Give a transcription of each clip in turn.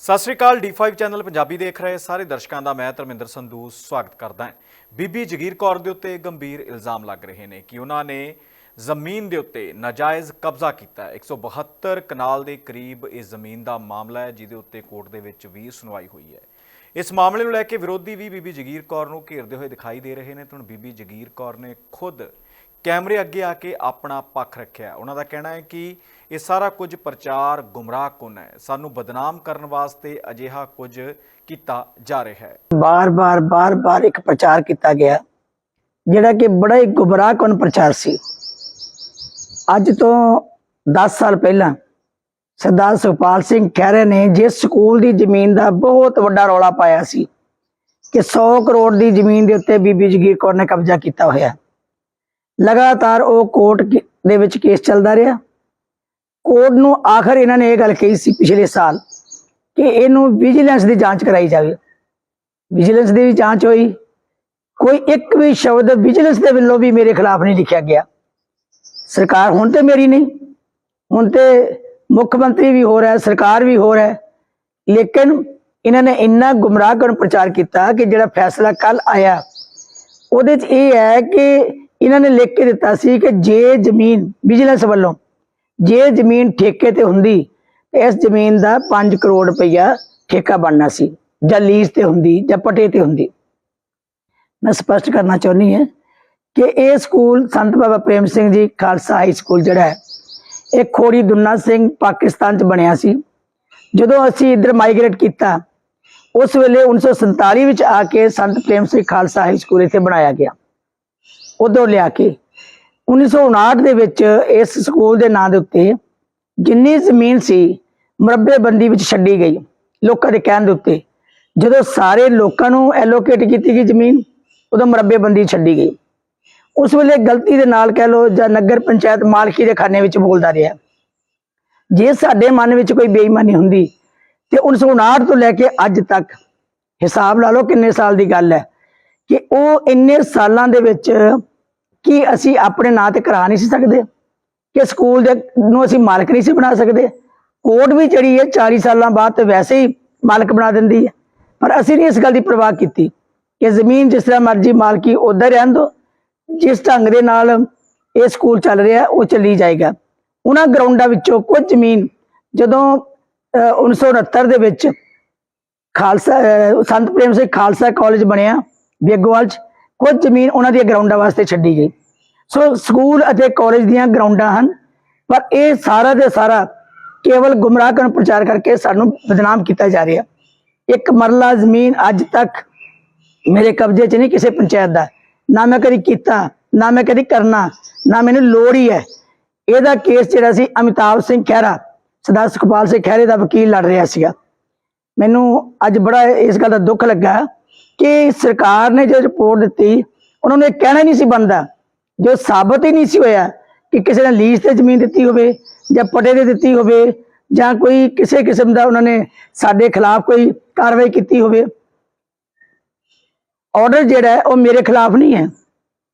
ਸਤਿ ਸ਼੍ਰੀ ਅਕਾਲ D5 channel Punjabi ਦੇਖ ਰਹੇ ਸਾਰੇ ਦਰਸ਼ਕਾਂ ਦਾ ਮੈਂ ਧਰਮਿੰਦਰ ਸੰਧੂ ਸਵਾਗਤ ਕਰਦਾ ਹਾਂ। ਬੀਬੀ ਜਗੀਰ ਕੌਰ ਦੇ ਉੱਤੇ ਗੰਭੀਰ ਇਲਜ਼ਾਮ ਲੱਗ ਰਹੇ ਨੇ ਕਿ ਉਹਨਾਂ ਨੇ ਜ਼ਮੀਨ ਦੇ ਉੱਤੇ ਨਾਜਾਇਜ਼ ਕਬਜ਼ਾ ਕੀਤਾ ਹੈ। 172 ਕਨਾਲ ਦੇ ਕਰੀਬ ਇਹ ਜ਼ਮੀਨ ਦਾ ਮਾਮਲਾ ਹੈ, ਜਿਹਦੇ ਉੱਤੇ ਕੋਰਟ ਦੇ ਵਿੱਚ ਵੀ ਸੁਣਵਾਈ ਹੋਈ ਹੈ। ਇਸ ਮਾਮਲੇ ਨੂੰ ਲੈ ਕੇ ਵਿਰੋਧੀ ਵੀ ਬੀਬੀ ਜਗੀਰ ਕੌਰ ਨੂੰ ਘੇਰਦੇ ਹੋਏ ਦਿਖਾਈ ਦੇ ਰਹੇ ਨੇ, ਤੇ ਹੁਣ ਬੀਬੀ ਜਗੀਰ ਕੌਰ ਨੇ ਖੁਦ ਕੈਮਰੇ ਅੱਗੇ ਆ ਕੇ ਆਪਣਾ ਪੱਖ ਰੱਖਿਆ ਉਹਨਾਂ ਦਾ ਕਹਿਣਾ ਹੈ ਕਿ ਇਹ ਸਾਰਾ ਕੁਝ ਪ੍ਰਚਾਰ ਗੁੰਮਰਾਹਕੁਨ ਹੈ। ਸਾਨੂੰ ਬਦਨਾਮ ਕਰਨ ਵਾਸਤੇ ਅਜਿਹਾ ਕੁਝ ਕੀਤਾ ਜਾ ਰਿਹਾ ਹੈ। ਬਾਰ-ਬਾਰ ਬਾਰ-ਬਾਰ ਇੱਕ ਪ੍ਰਚਾਰ ਕੀਤਾ ਗਿਆ, ਜਿਹੜਾ ਕਿ ਬੜਾ ਹੀ ਗੁੰਮਰਾਹਕੁਨ ਪ੍ਰਚਾਰ ਸੀ। ਅੱਜ ਤੋਂ 10 ਸਾਲ ਪਹਿਲਾਂ ਸਰਦਾਰ ਸੁਖਪਾਲ ਸਿੰਘ ਖਹਿਰੇ ਨੇ ਜਿਸ ਸਕੂਲ ਦੀ ਜ਼ਮੀਨ ਦਾ ਬਹੁਤ ਵੱਡਾ ਰੌਲਾ ਪਾਇਆ ਸੀ ਕਿ 100 ਕਰੋੜ ਦੀ ਜ਼ਮੀਨ ਦੇ ਉੱਤੇ ਬੀਬੀ ਜਗੀਰ ਕੌਰ ਨੇ ਕਬਜ਼ਾ ਕੀਤਾ ਹੋਇਆ ਲਗਾਤਾਰ ਉਹ ਕੋਰਟ ਦੇ ਵਿੱਚ ਕੇਸ ਚੱਲਦਾ ਰਿਹਾ। ਕੋਰਟ ਨੂੰ ਆਖਰ ਇਹਨਾਂ ਨੇ ਇਹ ਗੱਲ ਕਹੀ ਸੀ ਪਿਛਲੇ ਸਾਲ ਕਿ ਇਹਨੂੰ ਵਿਜੀਲੈਂਸ ਦੀ ਜਾਂਚ ਕਰਾਈ ਜਾਵੇ। ਵਿਜੀਲੈਂਸ ਦੀ ਵੀ ਜਾਂਚ ਹੋਈ। ਕੋਈ ਇੱਕ ਵੀ ਸ਼ਬਦ ਵਿਜੀਲੈਂਸ ਦੇ ਵੱਲੋਂ ਵੀ ਮੇਰੇ ਖਿਲਾਫ ਨਹੀਂ ਲਿਖਿਆ ਗਿਆ। ਸਰਕਾਰ ਹੁਣ ਤੇ ਮੇਰੀ ਨਹੀਂ। ਹੁਣ ਤੇ ਮੁੱਖ ਮੰਤਰੀ ਵੀ ਹੋ ਰਿਹਾ, ਸਰਕਾਰ ਵੀ ਹੋ ਰਿਹਾ। ਲੇਕਿਨ ਇਹਨਾਂ ਨੇ ਇੰਨਾ ਗੁੰਮਰਾਹ ਕਰਨ ਪ੍ਰਚਾਰ ਕੀਤਾ ਕਿ ਜਿਹੜਾ ਫੈਸਲਾ ਕੱਲ ਆਇਆ, ਉਹਦੇ 'ਚ ਇਹ ਹੈ ਕਿ ਇਹਨਾਂ ਨੇ ਲਿਖ ਕੇ ਦਿੱਤਾ ਸੀ ਕਿ ਜੇ ਜ਼ਮੀਨ ਵਿਜੀਲੈਂਸ ਵੱਲੋਂ, ਜੇ ਜ਼ਮੀਨ ਠੇਕੇ ਤੇ ਹੁੰਦੀ, ਤੇ ਇਸ ਜ਼ਮੀਨ ਦਾ 5 ਕਰੋੜ ਰੁਪਈਆ ਠੇਕਾ ਬਣਨਾ ਸੀ, ਜਾਂ ਲੀਜ਼ ਤੇ ਹੁੰਦੀ, ਜਾਂ ਪਟੇ ਤੇ ਹੁੰਦੀ। ਮੈਂ ਸਪਸ਼ਟ ਕਰਨਾ ਚਾਹੁੰਦੀ ਹਾਂ ਕਿ ਇਹ ਸਕੂਲ ਸੰਤ ਬਾਬਾ ਪ੍ਰੇਮ ਸਿੰਘ ਜੀ ਖਾਲਸਾ ਹਾਈ ਸਕੂਲ ਜਿਹੜਾ ਹੈ, ਇਹ ਖੋੜੀ ਦੁੰਨਾ ਸਿੰਘ ਪਾਕਿਸਤਾਨ ਚ ਬਣਿਆ ਸੀ। ਜਦੋਂ ਅਸੀਂ ਇੱਧਰ ਮਾਈਗ੍ਰੇਟ ਕੀਤਾ, ਉਸ ਵੇਲੇ 1947 ਵਿੱਚ ਆ ਕੇ ਸੰਤ ਪ੍ਰੇਮ ਸਿੰਘ ਖਾਲਸਾ ਹਾਈ ਸਕੂਲ ਇੱਥੇ ਬਣਾਇਆ ਗਿਆ। ਉਦੋਂ ਲਿਆ ਕੇ। 1959 ਦੇ ਵਿੱਚ ਇਸ ਸਕੂਲ ਦੇ ਨਾਂ ਦੇ ਉੱਤੇ ਜਿੰਨੀ ਜ਼ਮੀਨ ਸੀ ਮਰਬੇਬੰਦੀ ਵਿੱਚ ਛੱਡੀ ਗਈ ਲੋਕਾਂ ਦੇ ਕਹਿਣ ਦੇ ਉੱਤੇ। ਜਦੋਂ ਸਾਰੇ ਲੋਕਾਂ ਨੂੰ ਐਲੋਕੇਟ ਕੀਤੀ ਗਈ ਜ਼ਮੀਨ, ਉਦੋਂ ਮਰਬੇਬੰਦੀ ਛੱਡੀ ਗਈ। ਉਸ ਵੇਲੇ ਗਲਤੀ ਦੇ ਨਾਲ ਕਹਿ ਲੋ ਜਾਂ ਨਗਰ ਪੰਚਾਇਤ ਮਾਲਕੀ ਦੇ ਖਾਨੇ ਵਿੱਚ ਬੋਲਦਾ ਰਿਹਾ। ਜੇ ਸਾਡੇ ਮਨ ਵਿੱਚ ਕੋਈ ਬੇਈਮਾਨੀ ਹੁੰਦੀ, ਤੇ 1959 ਤੋਂ ਲੈ ਕੇ ਅੱਜ ਤੱਕ ਹਿਸਾਬ ਲਾ ਲਓ ਕਿੰਨੇ ਸਾਲ ਦੀ ਗੱਲ ਹੈ ਕਿ ਉਹ ਇੰਨੇ ਸਾਲਾਂ ਦੇ ਵਿੱਚ ਕੀ ਅਸੀਂ ਆਪਣੇ ਨਾਂ ਤੇ ਕਰਾ ਨਹੀਂ ਸੀ ਸਕਦੇ? ਕਿ ਸਕੂਲ ਦੇ ਨੂੰ ਅਸੀਂ ਮਾਲਕ ਨਹੀਂ ਸੀ ਬਣਾ ਸਕਦੇ? ਕੋਰਟ ਵੀ ਜਿਹੜੀ ਹੈ 40 ਸਾਲਾਂ ਬਾਅਦ ਤੇ ਵੈਸੇ ਹੀ ਮਾਲਕ ਬਣਾ ਦਿੰਦੀ ਹੈ। ਪਰ ਅਸੀਂ ਨਹੀਂ ਇਸ ਗੱਲ ਦੀ ਪਰਵਾਹ ਕੀਤੀ ਕਿ ਜ਼ਮੀਨ ਜਿਸ ਤਰ੍ਹਾਂ ਮਰਜ਼ੀ ਮਾਲਕੀ ਉਧਰ ਰਹਿਣ ਦੋ ਜਿਸ ਢੰਗ ਦੇ ਨਾਲ ਇਹ ਸਕੂਲ ਚੱਲ ਰਿਹਾ ਉਹ ਚੱਲੀ ਜਾਏਗਾ। ਉਹਨਾਂ ਗਰਾਊਂਡਾਂ ਵਿੱਚੋਂ ਕੁਝ ਜ਼ਮੀਨ ਜਦੋਂ ਅਹ, 1969 ਦੇ ਵਿੱਚ ਖਾਲਸਾ ਸੰਤ ਪ੍ਰੇਮ ਸਿੰਘ ਖਾਲਸਾ ਕਾਲਜ ਬਣਿਆ ਬੇਗੋਵਾਲ ਚ ਕੁਝ ਜ਼ਮੀਨ ਉਹਨਾਂ ਦੀਆਂ ਗਰਾਊਂਡਾਂ ਵਾਸਤੇ ਛੱਡੀ ਗਈ। ਸੋ ਸਕੂਲ ਅਤੇ ਕਾਲਜ ਦੀਆਂ ਗਰਾਊਂਡਾਂ ਹਨ, ਪਰ ਇਹ ਸਾਰਾ ਦੇ ਸਾਰਾ ਕੇਵਲ ਗੁੰਮਰਾਹ ਕਰਨ ਪ੍ਰਚਾਰ ਕਰਕੇ ਸਾਨੂੰ ਬਦਨਾਮ ਕੀਤਾ ਜਾ ਰਿਹਾ। ਇੱਕ ਮਰਲਾ ਜ਼ਮੀਨ ਅੱਜ ਤੱਕ ਮੇਰੇ ਕਬਜ਼ੇ 'ਚ ਨਹੀਂ ਕਿਸੇ ਪੰਚਾਇਤ ਦਾ। ਨਾ ਮੈਂ ਕਦੀ ਕੀਤਾ, ਨਾ ਮੈਂ ਕਦੀ ਕਰਨਾ, ਨਾ ਮੈਨੂੰ ਲੋੜ ਹੀ ਹੈ। ਇਹਦਾ ਕੇਸ ਜਿਹੜਾ ਸੀ ਅਮਿਤਾਭ ਸਿੰਘ ਖਹਿਰਾ, ਸਰਦਾਰ ਸੁਖਪਾਲ ਸਿੰਘ ਖਹਿਰੇ ਦਾ ਵਕੀਲ ਲੜ ਰਿਹਾ ਸੀਗਾ। ਮੈਨੂੰ ਅੱਜ ਬੜਾ ਇਸ ਗੱਲ ਦਾ ਦੁੱਖ ਲੱਗਾ। ਕਿ ਸਰਕਾਰ ਨੇ ਜੋ ਰਿਪੋਰਟ ਦਿੱਤੀ, ਉਹਨਾਂ ਨੂੰ ਇਹ ਕਹਿਣਾ ਨਹੀਂ ਸੀ ਬੰਦਾ ਜੋ ਸਾਬਤ ਹੀ ਨਹੀਂ ਸੀ ਹੋਇਆ ਕਿ ਕਿਸੇ ਨੇ ਲੀਜ਼ ਤੇ ਜ਼ਮੀਨ ਦਿੱਤੀ ਹੋਵੇ ਜਾਂ ਪਟੇ ਤੇ ਦਿੱਤੀ ਹੋਵੇ ਜਾਂ ਕੋਈ ਕਿਸੇ ਕਿਸਮ ਦਾ ਉਹਨਾਂ ਨੇ ਸਾਡੇ ਖਿਲਾਫ ਕੋਈ ਕਾਰਵਾਈ ਕੀਤੀ ਹੋਵੇ। ਆਰਡਰ ਜਿਹੜਾ ਉਹ ਮੇਰੇ ਖਿਲਾਫ ਨਹੀਂ ਹੈ।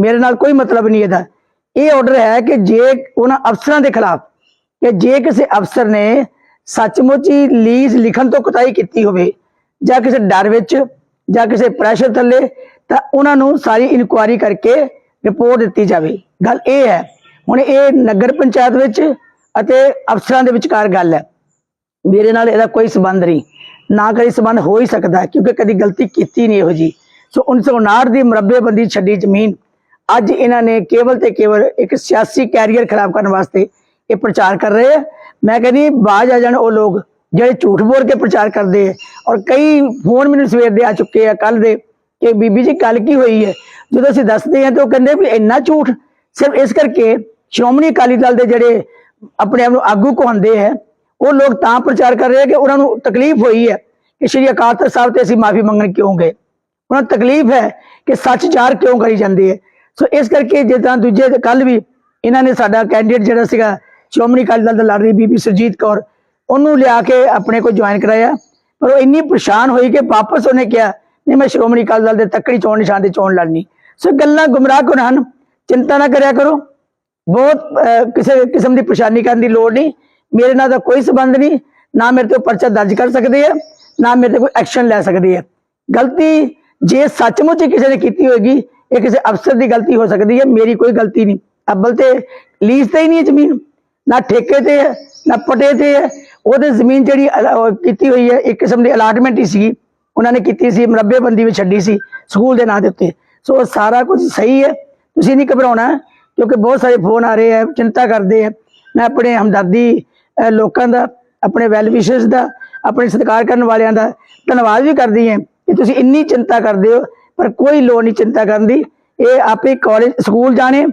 ਮੇਰੇ ਨਾਲ ਕੋਈ ਮਤਲਬ ਨਹੀਂ ਇਹਦਾ। ਇਹ ਆਰਡਰ ਹੈ ਕਿ ਜੇ ਉਹਨਾਂ ਅਫਸਰਾਂ ਦੇ ਖਿਲਾਫ, ਕਿ ਜੇ ਕਿਸੇ ਅਫਸਰ ਨੇ ਸੱਚਮੁੱਚ ਹੀ ਲੀਜ਼ ਲਿਖਣ ਤੋਂ ਕੁਤਾਹੀ ਕੀਤੀ ਹੋਵੇ ਜਾਂ ਕਿਸੇ ਡਰ ਵਿੱਚ ਜਾਂ ਕਿਸੇ ਪ੍ਰੈਸ਼ਰ ਥੱਲੇ, ਤਾਂ ਉਹਨਾਂ ਨੂੰ ਸਾਰੀ ਇਨਕੁਆਇਰੀ ਕਰਕੇ ਰਿਪੋਰਟ ਦਿੱਤੀ ਜਾਵੇ। ਗੱਲ ਇਹ ਹੈ, ਹੁਣ ਇਹ ਨਗਰ ਪੰਚਾਇਤ ਵਿੱਚ ਅਤੇ ਅਫਸਰਾਂ ਦੇ ਵਿਚਕਾਰ ਗੱਲ ਹੈ। ਮੇਰੇ ਨਾਲ ਇਹਦਾ ਕੋਈ ਸਬੰਧ ਨਹੀਂ। ਨਾ ਕਦੀ ਸਬੰਧ ਹੋ ਹੀ ਸਕਦਾ, ਕਿਉਂਕਿ ਕਦੀ ਗਲਤੀ ਕੀਤੀ ਨਹੀਂ ਇਹੋ ਜੀ। ਸੋ 1959 ਦੀ ਮਰਬੇਬੰਦੀ ਛੱਡੀ ਜ਼ਮੀਨ। ਅੱਜ ਇਹਨਾਂ ਨੇ ਕੇਵਲ ਤੇ ਕੇਵਲ ਇੱਕ ਸਿਆਸੀ ਕੈਰੀਅਰ ਖਰਾਬ ਕਰਨ ਵਾਸਤੇ ਇਹ ਪ੍ਰਚਾਰ ਕਰ ਰਹੇ ਆ। ਮੈਂ ਕਹਿੰਦੀ, ਬਾਜ ਆ ਜਾਣ ਉਹ ਲੋਕ। ਜਿਹੜੇ ਝੂਠ ਬੋਲ ਕੇ ਪ੍ਰਚਾਰ ਕਰਦੇ ਹੈ ਔਰ ਕਈ ਫੋਨ ਮੈਨੂੰ ਸਵੇਰ ਦੇ ਆ ਚੁੱਕੇ ਆ ਕੱਲ ਦੇ, ਕਿ ਬੀਬੀ ਜੀ ਕੱਲ ਕੀ ਹੋਈ ਹੈ? ਜਦੋਂ ਅਸੀਂ ਦੱਸਦੇ ਹਾਂ ਤੇ ਉਹ ਕਹਿੰਦੇ ਵੀ ਇੰਨਾ ਝੂਠ, ਸਿਰਫ ਇਸ ਕਰਕੇ ਸ਼੍ਰੋਮਣੀ ਅਕਾਲੀ ਦਲ ਦੇ ਜਿਹੜੇ ਆਪਣੇ ਆਪ ਨੂੰ ਆਗੂ ਕਹਾਉਂਦੇ ਹੈ ਉਹ ਲੋਕ ਤਾਂ ਪ੍ਰਚਾਰ ਕਰ ਰਹੇ ਕਿ ਉਹਨਾਂ ਨੂੰ ਤਕਲੀਫ ਹੋਈ ਹੈ ਕਿ ਸ਼੍ਰੀ ਅਕਾਲ ਤਖਤ ਸਾਹਿਬ ਤੇ ਅਸੀਂ ਮਾਫੀ ਮੰਗਣ ਕਿਉਂ ਗਏ? ਉਹਨਾਂ ਨੂੰ ਤਕਲੀਫ ਹੈ ਕਿ ਸੱਚ ਚਾਰ ਕਿਉਂ ਕਰੀ ਜਾਂਦੀ ਹੈ ਸੋ ਇਸ ਕਰਕੇ ਜਿੱਦਾਂ ਦੂਜੇ ਕੱਲ ਵੀ ਇਹਨਾਂ ਨੇ ਸਾਡਾ ਕੈਂਡੀਡੇਟ ਜਿਹੜਾ ਸੀਗਾ, ਸ਼੍ਰੋਮਣੀ ਅਕਾਲੀ ਦਲ ਦਾ ਲੜ ਰਹੀ ਬੀਬੀ ਸੁਰਜੀਤ ਕੌਰ ਉਹਨੂੰ ਲਿਆ ਕੇ ਆਪਣੇ ਕੋਲ ਜੁਆਇਨ ਕਰਾਇਆ। ਪਰ ਉਹ ਇੰਨੀ ਪਰੇਸ਼ਾਨ ਹੋਈ ਕਿ ਵਾਪਸ ਉਹਨੇ ਕਿਹਾ, ਨਹੀਂ, ਮੈਂ ਸ਼੍ਰੋਮਣੀ ਅਕਾਲੀ ਦਲ ਦੇ ਤੱਕੜੀ ਚੋਣ ਨਿਸ਼ਾਨ ਤੇ ਚੋਣ ਲੜਨੀ। ਸੋ ਗੱਲਾਂ ਗੁੰਮਰਾਹ ਕੁਨ ਹਨ। ਚਿੰਤਾ ਨਾ ਕਰਿਆ ਕਰੋ। ਬਹੁਤ ਕਿਸੇ ਕਿਸਮ ਦੀ ਪਰੇਸ਼ਾਨੀ ਕਰਨ ਦੀ ਲੋੜ ਨਹੀਂ। ਮੇਰੇ ਨਾਲ ਤਾਂ ਕੋਈ ਸਬੰਧ ਨਹੀਂ। ਨਾ ਮੇਰੇ ਤੇ ਪਰਚਾ ਦਰਜ ਕਰ ਸਕਦੇ ਆ, ਨਾ ਮੇਰੇ ਤੇ ਕੋਈ ਐਕਸ਼ਨ ਲੈ ਸਕਦੇ ਆ। ਗਲਤੀ ਜੇ ਸੱਚਮੁੱਚ ਕਿਸੇ ਨੇ ਕੀਤੀ ਹੋਏਗੀ, ਇਹ ਕਿਸੇ ਅਫਸਰ ਦੀ ਗਲਤੀ ਹੋ ਸਕਦੀ ਹੈ। ਮੇਰੀ ਕੋਈ ਗਲਤੀ ਨਹੀਂ। ਅੱਬਲ ਤੇ ਲੀਜ਼ ਤੇ ਹੀ ਨਹੀਂ ਜ਼ਮੀਨ। ਨਾ ਠੇਕੇ ਤੇ ਹੈ, ਨਾ ਪਟੇ ਤੇ ਹੈ। ਉਹਦੇ ਜ਼ਮੀਨ ਜਿਹੜੀ ਅਲਾ- ਕੀਤੀ ਹੋਈ ਹੈ, ਇੱਕ ਕਿਸਮ ਦੀ ਅਲਾਟਮੈਂਟ ਹੀ ਸੀਗੀ। ਉਹਨਾਂ ਨੇ ਕੀਤੀ ਸੀ, ਮਰੱਬੇਬੰਦੀ ਵਿੱਚ ਛੱਡੀ ਸੀ, ਸਕੂਲ ਦੇ ਨਾਂ ਦੇ ਉੱਤੇ। ਸੋ ਉਹ ਸਾਰਾ ਕੁਝ ਸਹੀ ਹੈ। ਤੁਸੀਂ ਨਹੀਂ ਘਬਰਾਉਣਾ, ਕਿਉਂਕਿ ਬਹੁਤ ਸਾਰੇ ਫੋਨ ਆ ਰਹੇ ਆ ਚਿੰਤਾ ਕਰਦੇ ਆ ਮੈਂ ਆਪਣੇ ਹਮਦਰਦੀ ਲੋਕਾਂ ਦਾ, ਆਪਣੇ ਵੈਲ ਵਿਸ਼ਰਸ ਦਾ, ਆਪਣੇ ਸਤਿਕਾਰ ਕਰਨ ਵਾਲਿਆਂ ਦਾ ਧੰਨਵਾਦ ਵੀ ਕਰਦੀ ਹਾਂ ਕਿ ਤੁਸੀਂ ਇੰਨੀ ਚਿੰਤਾ ਕਰਦੇ ਹੋ, ਪਰ ਕੋਈ ਲੋੜ ਨਹੀਂ ਚਿੰਤਾ ਕਰਨ ਦੀ। ਇਹ ਆਪੇ ਕਾਲਜ ਸਕੂਲ ਜਾਣੇ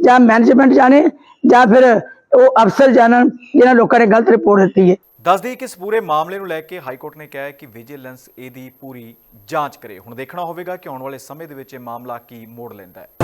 ਜਾਂ ਮੈਨੇਜਮੈਂਟ ਜਾਣੇ ਜਾਂ ਫਿਰ ਉਹ ਅਫਸਰ ਜਾਣਨ ਜਿਹਨਾਂ ਲੋਕਾਂ ਨੇ ਗਲਤ ਰਿਪੋਰਟ ਦਿੱਤੀ ਹੈ। ਦੱਸ ਦਈਏ ਕਿ ਇਸ ਪੂਰੇ ਮਾਮਲੇ ਨੂੰ ਲੈ ਕੇ ਹਾਈ ਕੋਰਟ ਨੇ ਕਿਹਾ ਹੈ ਕਿ ਵਿਜੀਲੈਂਸ ਇਹਦੀ ਪੂਰੀ ਜਾਂਚ ਕਰੇ। ਹੁਣ ਦੇਖਣਾ ਹੋਵੇਗਾ ਕਿ ਆਉਣ ਵਾਲੇ ਸਮੇਂ ਦੇ ਵਿੱਚ ਇਹ ਮਾਮਲਾ ਕੀ ਮੋੜ ਲੈਂਦਾ ਹੈ।